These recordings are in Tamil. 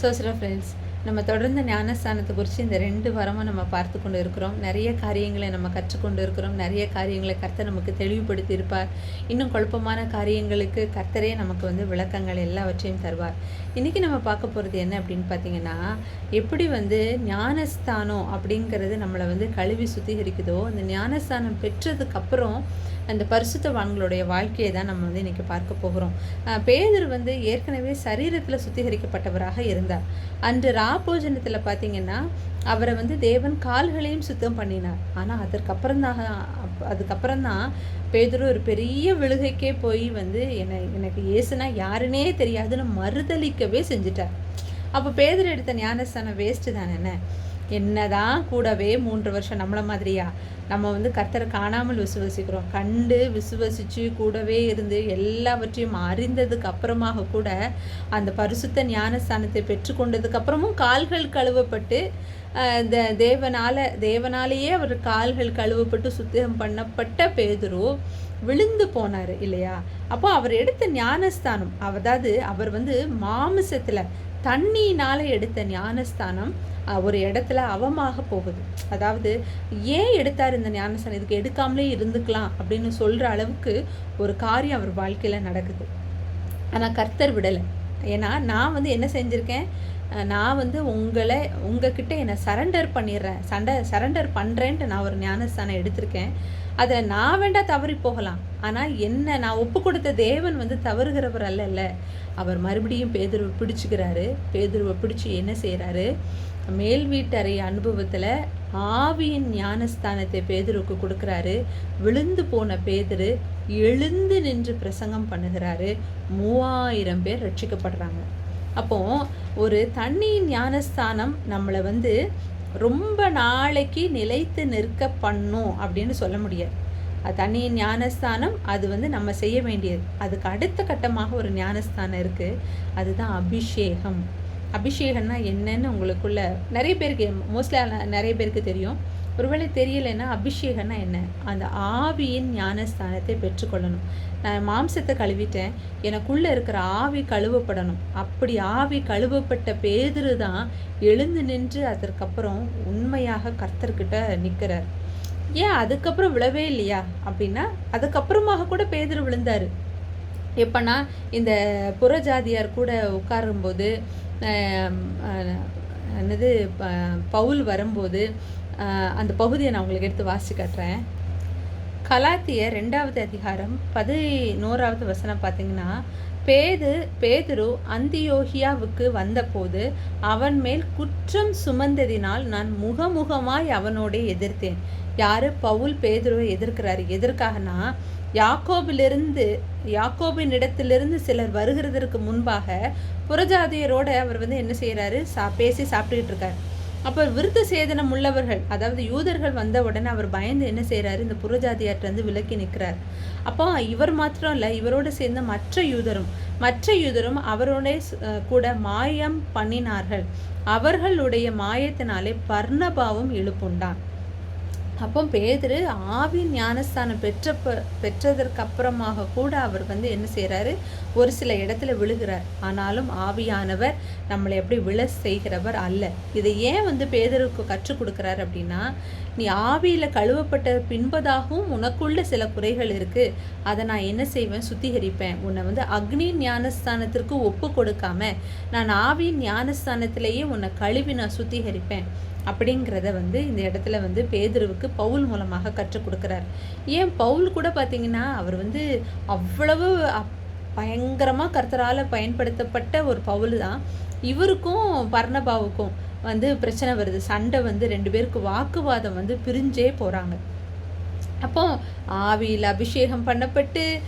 சோசரா ஃப்ரெண்ட்ஸ் நம்ம தொடர்ந்து ஞானஸ்தானத்தை குறித்து இந்த ரெண்டு வாரமாக நம்ம பார்த்து கொண்டு இருக்கிறோம். நிறைய காரியங்களை நம்ம கற்றுக்கொண்டு இருக்கிறோம். நிறைய காரியங்களை கர்த்தர் நமக்கு தெளிவுபடுத்தி இருப்பார். இன்னும் குழப்பமான காரியங்களுக்கு கர்த்தரே நமக்கு வந்து விளக்கங்கள் எல்லாவற்றையும் தருவார். இன்றைக்கி நம்ம பார்க்க போகிறது என்ன அப்படின்னு பார்த்தீங்கன்னா எப்படி வந்து ஞானஸ்தானம் அப்படிங்கிறது நம்மளை வந்து கழுவி சுத்திகரிக்குதோ அந்த ஞானஸ்தானம் பெற்றதுக்கப்புறம் அந்த பரிசுத்தவான்களுடைய வாழ்க்கையை தான் நம்ம வந்து இன்றைக்கி பார்க்க போகிறோம். பேதர் வந்து ஏற்கனவே சரீரத்தில் சுத்திகரிக்கப்பட்டவராக இருந்தார். அன்று ராபோஜனத்தில் பார்த்தீங்கன்னா அவரை வந்து தேவன் கால்களையும் சுத்தம் பண்ணினார். ஆனால் அதற்கப்புறம் தான் அதுக்கப்புறம் தான் ஒரு பெரிய விழுகைக்கே போய் வந்து என்னை எனக்கு ஏசுனா யாருன்னே தெரியாதுன்னு மறுதலிக்கவே செஞ்சுட்டார். அப்போ பேதர் எடுத்த ஞானஸ்தானம் வேஸ்ட்டு தானே என்ன என்னதான் கூடவே மூன்று வருஷம் நம்மளை மாதிரியா? நம்ம வந்து கர்த்தரை காணாமல் விசுவசிக்கிறோம். கண்டு விசுவசித்து கூடவே இருந்து எல்லாவற்றையும் அறிந்ததுக்கு அப்புறமாக கூட அந்த பரிசுத்த ஞானஸ்தானத்தை பெற்றுக்கொண்டதுக்கு அப்புறமும் கால்கள் கழுவப்பட்டு இந்த தேவனால தேவனாலேயே அவர் கால்கள் கழுவப்பட்டு சுத்தம் பண்ணப்பட்ட பேதுரு விழுந்து போனார் இல்லையா? அப்போ அவர் எடுத்த ஞானஸ்தானம் அதாவது அவர் வந்து மாமிசத்தில் தண்ணினால் எடுத்த ஞானஸ்தானம் ஒரு இடத்துல அவமாக போகுது. அதாவது ஏன் எடுத்தார் இந்த ஞானஸ்தானம்? இதுக்கு எடுக்காமலே இருந்துக்கலாம் அப்படின்னு சொல்கிற அளவுக்கு ஒரு காரியம் அவர் வாழ்க்கையில் நடக்குது. ஆனால் கர்த்தர் விடலை. ஏன்னா நான் வந்து என்ன செஞ்சுருக்கேன்? நான் வந்து உங்களை உங்ககிட்ட என்னை சரண்டர் பண்ணிடுறேன். சண்டை சரண்டர் பண்ணுறேன்ட்டு நான் ஒரு ஞானஸ்தானம் எடுத்திருக்கேன். அதில் நான் வேண்டாம் தவறி போகலாம். ஆனால் என்ன நான் ஒப்பு கொடுத்த தேவன் வந்து தவறுகிறவர் அல்ல அவர் மறுபடியும் பேதுருவை பிடிச்சிக்கிறாரு. பேதுருவை பிடிச்சி என்ன செய்கிறாரு மேல் வீட்டறை அனுபவத்தில் ஆவியின் ஞானஸ்தானத்தை பேதுருக்கு கொடுக்குறாரு. விழுந்து போன பேதுரு எழுந்து நின்று பிரசங்கம் பண்ணுகிறாரு. மூவாயிரம் பேர் ரட்சிக்கப்படுறாங்க. அப்போ ஒரு தண்ணியின் ஞானஸ்தானம் நம்மளை வந்து ரொம்ப நாளைக்கு நிலைத்து நிற்க பண்ணும் அப்படின்னு சொல்ல முடியாது. அது தண்ணியின் ஞானஸ்தானம் அது வந்து நம்ம செய்ய வேண்டியது. அதுக்கு அடுத்த கட்டமாக ஒரு ஞானஸ்தானம் இருக்குது அதுதான் அபிஷேகம். அபிஷேகம்னா என்னன்னு உங்களுக்குள்ள நிறைய பேருக்கு மோஸ்ட்லி நிறைய பேருக்கு தெரியும். ஒருவேளை தெரியலைன்னா அபிஷேகம்னா என்ன? அந்த ஆவியின் ஞானஸ்தானத்தை பெற்றுக்கொள்ளணும். நான் மாம்சத்தை கழுவிட்டேன். எனக்குள்ளே இருக்கிற ஆவி கழுவப்படணும். அப்படி ஆவி கழுவப்பட்ட பேதுரு தான் எழுந்து நின்று அதற்கப்புறம் உண்மையாக கர்த்தர்கிட்ட நிற்கிறார் ஏன் அதுக்கப்புறம் விழவே இல்லையா? அப்படின்னா அதுக்கப்புறமாக கூட பேதுரு விழுந்தார். எப்பன்னா இந்த புறஜாதியார் கூட உட்காரும்போது என்னது ப- பவுல் வரும்போது அந்த பகுதியை நான் உங்களுக்கு எடுத்து வாசி காட்டுறேன். கலாத்திய ரெண்டாவது அதிகாரம் பதினோராவது வசனம் பார்த்தீங்கன்னா பேது பேதுரு அந்தியோகியாவுக்கு வந்தபோது அவன் மேல் குற்றம் சுமந்ததினால் நான் முகமுகமாய் அவனோட எதிர்த்தேன். யாரு? பவுல் பேதுருவை எதிர்க்கிறாரு. எதற்காகனா? யாக்கோபிலிருந்து யாக்கோபின் இடத்திலிருந்து சிலர் வருகிறதற்கு முன்பாக புறஜாதியரோட அவர் வந்து என்ன செய்கிறாரு சா பேசி சாப்பிட்டுக்கிட்டு இருக்காரு. அப்போ விருத்த சேதனம் உள்ளவர்கள் அதாவது யூதர்கள் வந்த உடனே அவர் பயந்து என்ன செய்கிறாரு இந்த புறஜாதியார்ட்ட விலக்கி நிற்கிறார். அப்போ இவர் மாத்திரம் இல்லை இவரோடு சேர்ந்த மற்ற யூதரும் மற்ற யூதரும் அவரோட கூட மாயம் பண்ணினார்கள். அவர்களுடைய மாயத்தினாலே பர்ணபாவும் இழுப்புண்டான். அப்போ பேதரு ஆவி ஞானஸ்தானம் பெற்ற ப- பெற்றதற்கு அப்புறமாக கூட அவர் வந்து என்ன செய்கிறாரு ஒரு சில இடத்துல விழுகிறார். ஆனாலும் ஆவியானவர் நம்மளை எப்படி விழ செய்கிறவர் அல்ல. இதை ஏன் வந்து பேதருக்கு கற்றுக் கொடுக்குறார் அப்படின்னா நீ ஆவியில் கழுவப்பட்ட பின்பதாகவும் உனக்குள்ள சில குறைகள் இருக்கு. அதை நான் என்ன செய்வேன்? சுத்திகரிப்பேன். உன்னை வந்து அக்னி ஞானஸ்தானத்திற்கு ஒப்பு கொடுக்காம நான் ஆவியின் ஞானஸ்தானத்திலேயே உன்னை கழுவி நான் சுத்திகரிப்பேன். அப்படிங்கிறத வந்து இந்த இடத்துல வந்து பேதுருவுக்கு பவுல் மூலமாக கற்றுக் கொடுக்குறார். ஏன் பவுல் கூட பார்த்தீங்கன்னா அவர் வந்து அவ்வளவு அப்- பயங்கரமா கர்த்தரால பயன்படுத்தப்பட்ட ஒரு பவுல் தான். இவருக்கும் பர்ணபாவுக்கும் வந்து பிரச்சனை வருது. சண்டை வந்து ரெண்டு பேருக்கு வாக்குவாதம் வந்து பிரிஞ்சே போறாங்க. அப்போ ஆவியில் அபிஷேகம் பண்ணப்பட்டு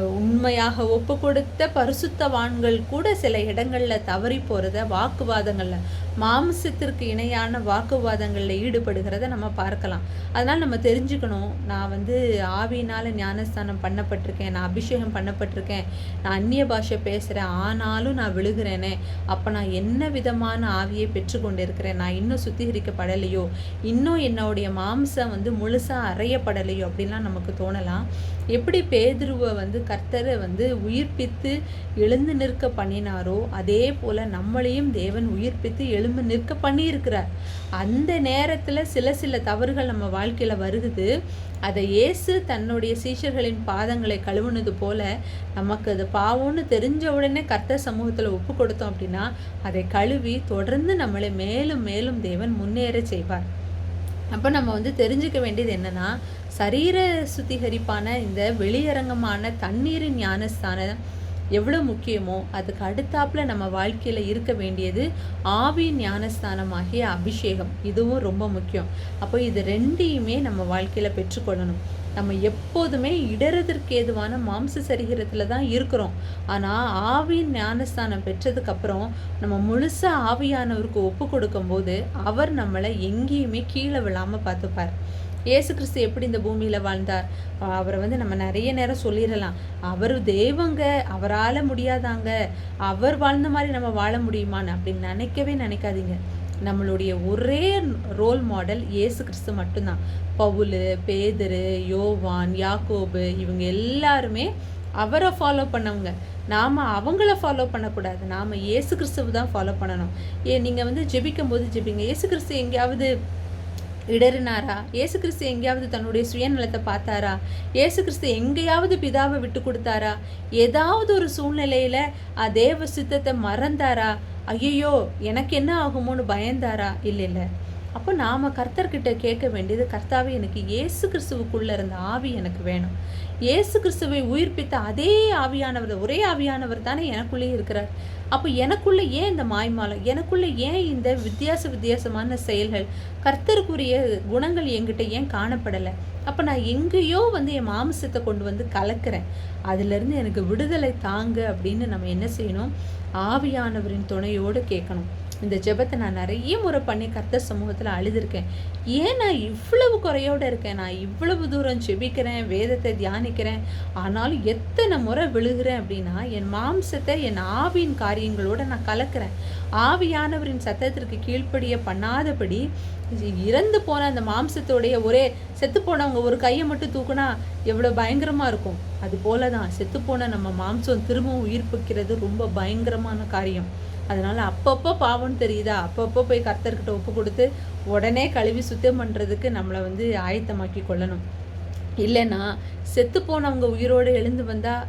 உண்மையாக ஒப்பு கொடுத்த பரிசுத்தவான்கள் கூட சில இடங்களில் தவறி போகிறத வாக்குவாதங்களில் மாம்சத்திற்கு இணையான வாக்குவாதங்களில் ஈடுபடுகிறத நம்ம பார்க்கலாம். அதனால் நம்ம தெரிஞ்சுக்கணும். நான் வந்து ஆவியினால் ஞானஸ்தானம் பண்ணப்பட்டிருக்கேன். நான் அபிஷேகம் பண்ணப்பட்டிருக்கேன். நான் அந்நிய பாஷை பேசுகிறேன் ஆனாலும் நான் விழுகிறேனே. அப்போ நான் என்ன விதமான ஆவியை பெற்றுக்கொண்டிருக்கிறேன்? நான் இன்னும் சுத்திகரிக்கப்படலையோ? இன்னும் என்னுடைய மாம்சம் வந்து முழுசாக அறையப்படலையோ? அப்படின்லாம் நமக்கு தோணலாம். எப்படி பேதுருவை வந்து கர்த்தரை வந்து உயிர்ப்பித்து எழுந்து நிற்க பண்ணினாரோ அதே போல் நம்மளையும் தேவன் உயிர்ப்பித்து எழும்பு நிற்க பண்ணியிருக்கிறார். அந்த நேரத்தில் சில சில தவறுகள் நம்ம வாழ்க்கையில் வருகுது. அதை இயேசு தன்னுடைய சீஷர்களின் பாதங்களை கழுவுனது போல நமக்கு அது பாவம்னு தெரிஞ்ச உடனே கர்த்தர் சமூகத்தில் ஒப்பு கொடுத்தோம் அப்படின்னா அதை கழுவி தொடர்ந்து நம்மளை மேலும் மேலும் தேவன் முன்னேற செய்வார். அப்போ நம்ம வந்து தெரிஞ்சுக்க வேண்டியது என்னன்னா சரீர சுத்திகரிப்பான இந்த வெளியரங்கமான தண்ணீரின் ஞானஸ்தானம் எவ்வளோ முக்கியமோ அதுக்கு அடுத்தாப்புல நம்ம வாழ்க்கையில் இருக்க வேண்டியது ஆவி ஞானஸ்தானமாகிய அபிஷேகம். இதுவும் ரொம்ப முக்கியம். அப்போ இது ரெண்டையுமே நம்ம வாழ்க்கையில் பெற்றுக்கொள்ளணும். நம்ம எப்போதுமே இடறதற்கு ஏதுவான மாம்ச சரீரத்தில் தான் இருக்கிறோம். ஆனால் ஆவியின் ஞானஸ்தானம் பெற்றதுக்கப்புறம் நம்ம முழுசாக ஆவியானவருக்கு ஒப்பு கொடுக்கும்போது அவர் நம்மளை எங்கேயுமே கீழே விழாமல் பார்த்துப்பார். இயேசு கிறிஸ்து எப்படி இந்த பூமியில் வாழ்ந்தார்? அவரை வந்து நம்ம நிறைய நேரம் சொல்லிடலாம். அவர் தெய்வங்க அவரால் முடியாதாங்க. அவர் வாழ்ந்த மாதிரி நம்ம வாழ முடியுமான்னு அப்படின்னு நினைக்கவே நினைக்காதீங்க. நம்மளுடைய ஒரே ரோல் மாடல் இயேசு கிறிஸ்து மட்டும்தான். பவுல் பேதரு யோவான் யாக்கோபு இவங்க எல்லாருமே அவரை ஃபாலோ பண்ணவங்க. நாம் அவங்கள ஃபாலோ பண்ணக்கூடாது. நாம் இயேசு கிறிஸ்துவ தான் ஃபாலோ பண்ணணும். ஏ நீங்கள் வந்து ஜெபிக்கும் போது ஜெபிங்க. இயேசு கிறிஸ்து எங்கேயாவது இடறினாரா? ஏசு கிறிஸ்து எங்கேயாவது தன்னுடைய சுயநலத்தை பார்த்தாரா? ஏசு கிறிஸ்து எங்கேயாவது பிதாவை விட்டு கொடுத்தாரா? ஏதாவது ஒரு சூழ்நிலையில தேவ சித்தத்தை மறந்தாரா? ஐயோ எனக்கு என்ன ஆகுமோன்னு பயந்தாரா? இல்லை இல்லை. அப்போ நாம் கர்த்தர்கிட்ட கேட்க வேண்டியது கர்த்தாவே எனக்கு ஏசு கிறிஸ்துவுக்குள்ளே இருந்த ஆவி எனக்கு வேணும். ஏசு கிறிஸ்துவை உயிர்ப்பித்த அதே ஆவியானவர் ஒரே ஆவியானவர் தானே எனக்குள்ளேயே இருக்கிறார். அப்போ எனக்குள்ளே ஏன் இந்த மாய்மாலம் எனக்குள்ளே ஏன் இந்த வித்தியாச வித்தியாசமான செயல்கள்? கர்த்தருக்குரிய குணங்கள் என்கிட்ட ஏன் காணப்படலை? அப்போ நான் எங்கேயோ வந்து என் மாமிசத்தை கொண்டு வந்து கலக்கிறேன். அதுலேருந்து எனக்கு விடுதலை தாங்க அப்படின்னு நம்ம என்ன செய்யணும்? ஆவியானவரின் துணையோடு கேட்கணும். இந்த ஜெபத்தை நான் நிறைய முறை பண்ணி கர்த்த சமூகத்தில் அழுதுருக்கேன். ஏன் நான் இவ்வளவு குறையோடு இருக்கேன்? நான் இவ்வளவு தூரம் ஜெபிக்கிறேன் வேதத்தை தியானிக்கிறேன். ஆனாலும் எத்தனை முறை விழுகிறேன் அப்படின்னா என் மாம்சத்தை என் ஆவியின் காரியங்களோட நான் கலக்கிறேன். ஆவியானவரின் சத்தத்திற்கு கீழ்ப்படிய பண்ணாதபடி இறந்து போன அந்த மாம்சத்தோடைய ஒரே செத்து போனவங்க ஒரு கையை மட்டும் தூக்குனா எவ்வளோ பயங்கரமாக இருக்கும்? அது போல தான் செத்து போன நம்ம மாம்சம் திரும்பவும் உயிர்ப்பிக்கிறது ரொம்ப பயங்கரமான காரியம். அதனால் அப்பப்போ பாவம்னு தெரியுதா? அப்பப்போ போய் கர்த்தர்கிட்ட ஒப்பு கொடுத்து உடனே கழுவி சுத்தம் பண்ணுறதுக்கு நம்மளை வந்து ஆயத்தமாக்கி கொள்ளணும். இல்லைன்னா செத்து போனவங்க உயிரோடு எழுந்து வந்தால்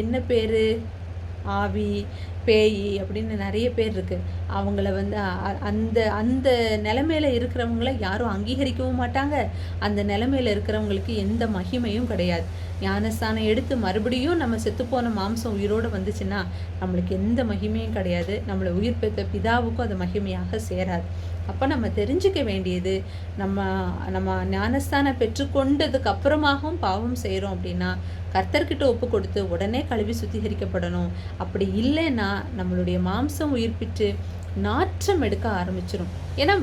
என்ன பேர்? ஆவி பேய் அப்படின்னு நிறைய பேர் இருக்குது அவங்கள வந்து அந்த அந்த நிலமையில இருக்கிறவங்கள யாரும் அங்கீகரிக்கவும் மாட்டாங்க. அந்த நிலமையில இருக்கிறவங்களுக்கு எந்த மகிமையும் கிடையாது. ஞானஸ்தானம் எடுத்து மறுபடியும் நம்ம செத்துப்போன மாம்சம் உயிரோடு வந்துச்சுன்னா நம்மளுக்கு எந்த மகிமையும் கிடையாது. நம்மளை உயிர் பெற்ற பிதாவுக்கும் அது மகிமையாக சேராது. அப்போ நம்ம தெரிஞ்சுக்க வேண்டியது நம்ம நம்ம ஞானஸ்தானம் பெற்றுக்கொண்டதுக்கு அப்புறமாகவும் பாவம் செய்கிறோம் அப்படின்னா கர்த்தர்கிட்ட ஒப்பு கொடுத்து உடனே கழுவி சுத்திகரிக்கப்படணும். அப்படி இல்லைன்னா நம்மளுடைய மாம்சம் உயிர்ப்பிட்டு நாற்றம் எடுக்க ஆரம்பிச்சிடும் ஏன்னா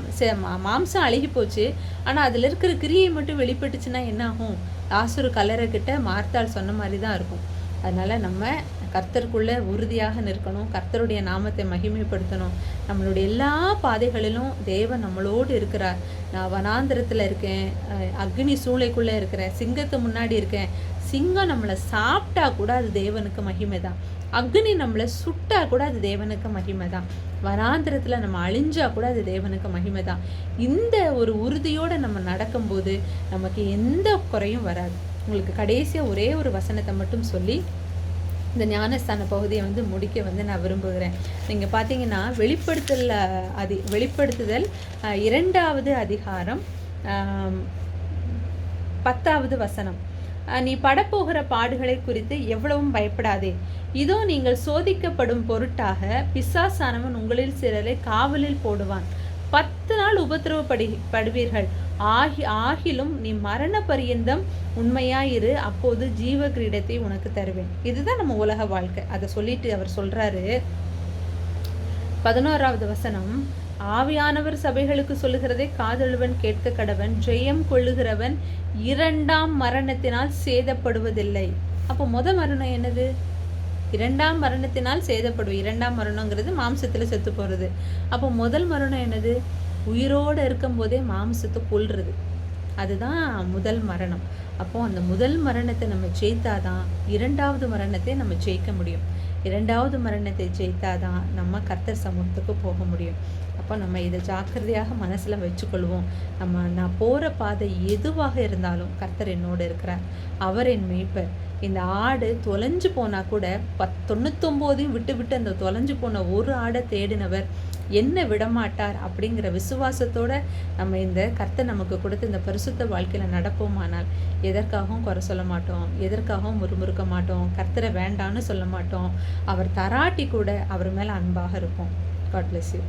மாம்சம் அழுகி போச்சு. ஆனால் அதில் இருக்கிற கிரியை மட்டும் வெளிப்பட்டுச்சுன்னா என்ன ஆகும்? லாசரு கலரை கிட்ட மார்த்தால் சொன்ன மாதிரி தான் இருக்கும். அதனால் நம்ம கர்த்தருக்குள்ளே உறுதியாக நிற்கணும் கர்த்தருடைய நாமத்தை மகிமைப்படுத்தணும். நம்மளுடைய எல்லா பாதைகளிலும் தேவன் நம்மளோடு இருக்கிறார். நான் வனாந்திரத்தில் இருக்கேன் அக்னி சூளைக்குள்ளே இருக்கிறேன் சிங்கத்தை முன்னாடி இருக்கேன். சிங்கம் நம்மளை சாப்பிட்டா கூட அது தேவனுக்கு மகிமை தான் அக்னி நம்மளை சுட்டா கூட அது தேவனுக்கு மகிமை தான் வனாந்திரத்தில் நம்ம அழிஞ்சா கூட அது தேவனுக்கு மகிமை தான் இந்த ஒரு உறுதியோடு நம்ம நடக்கும்போது நமக்கு எந்த குறையும் வராது. உங்களுக்கு கடைசியாக ஒரே ஒரு வசனத்தை மட்டும் சொல்லி இந்த ஞானஸ்தான பகுதியை வந்து முடிக்க வந்து நான் விரும்புகிறேன். நீங்கள் பார்த்தீங்கன்னா வெளிப்படுத்தல் அதி வெளிப்படுத்துதல் இரண்டாவது அதிகாரம் பத்தாவது வசனம். நீ படப்போகிற பாடுகளை குறித்து எவ்வளவும் பயப்படாதே. இதோ நீங்கள் சோதிக்கப்படும் பொருட்டாக பிசாசானவன் உங்களில் சிலரை காவலில் போடுவான். பத்து நாள் உபத்திரவப்படி படுவீர்கள். ஆகி ஆகிலும் நீ மரண பரியந்தம் உண்மையாயிரு. அப்போது ஜீவ கிரீடத்தை உனக்கு தருவேன். இதுதான் நம்ம உலக வாழ்க்கை. அதை சொல்லிட்டு அவர் சொல்றாரு. பதினோராவது வசனம். ஆவியானவர் சபைகளுக்கு சொல்லுகிறதை காதழுவன் கேட்க கடவன். ஜெயம் கொள்ளுகிறவன் இரண்டாம் மரணத்தினால் சேதப்படுவதில்லை. அப்போ முத மரணம் என்னது? இரண்டாம் மரணத்தினால் சேதப்படும். இரண்டாம் மரணங்கிறது மாம்சத்தில் செத்து போகிறது அப்போ முதல் மரணம் என்னது? உயிரோடு இருக்கும்போதே மாம்சத்தை கொள்வது அதுதான் முதல் மரணம். அப்போது அந்த முதல் மரணத்தை நம்ம ஜெயித்தாதான் இரண்டாவது மரணத்தை நம்ம ஜெயிக்க முடியும். இரண்டாவது மரணத்தை ஜெயித்தாதான் நம்ம கர்த்தர் சமூகத்துக்கு போக முடியும். அப்போ நம்ம இதை ஜாக்கிரதையாக மனசில் வச்சுக்கொள்வோம். நம்ம நான் போகிற பாதை எதுவாக இருந்தாலும் கர்த்தர் என்னோடு இருக்கிறார். அவர் என் மீட்பர். இந்த ஆடு தொலைஞ்சு போனால் கூட பத் தொண்ணூத்தொம்போதையும் விட்டு விட்டு அந்த தொலைஞ்சு போன ஒரு ஆடை தேடினவர் என்ன விடமாட்டார் அப்படிங்கிற விசுவாசத்தோட நம்ம இந்த கர்த்தை நமக்கு கொடுத்து இந்த பரிசுத்த வாழ்க்கையில் நடப்போமானால் எதற்காகவும் குறை சொல்ல மாட்டோம் எதற்காகவும் முறுமுறுக்க மாட்டோம் கர்த்தரை வேண்டான்னு சொல்ல மாட்டோம். அவர் தராட்டி கூட அவர் மேலே அன்பாக இருப்போம். God bless you